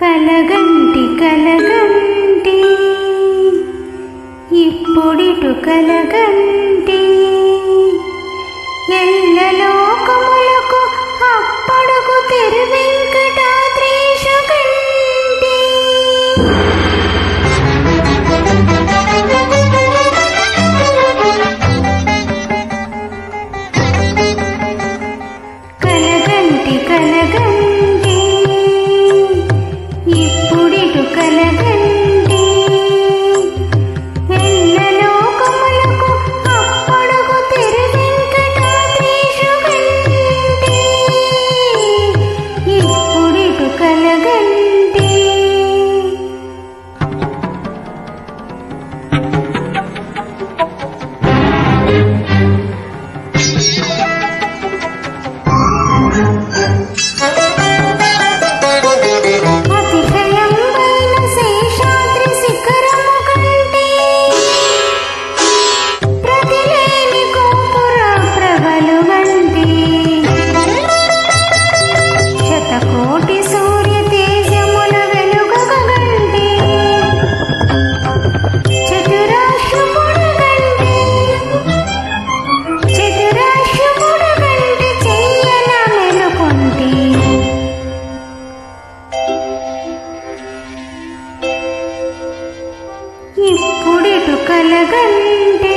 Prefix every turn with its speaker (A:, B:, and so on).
A: కలగంటి కలగంటి. ఇప్పుడిటు కలగంటి. కుడుటు కలగంటే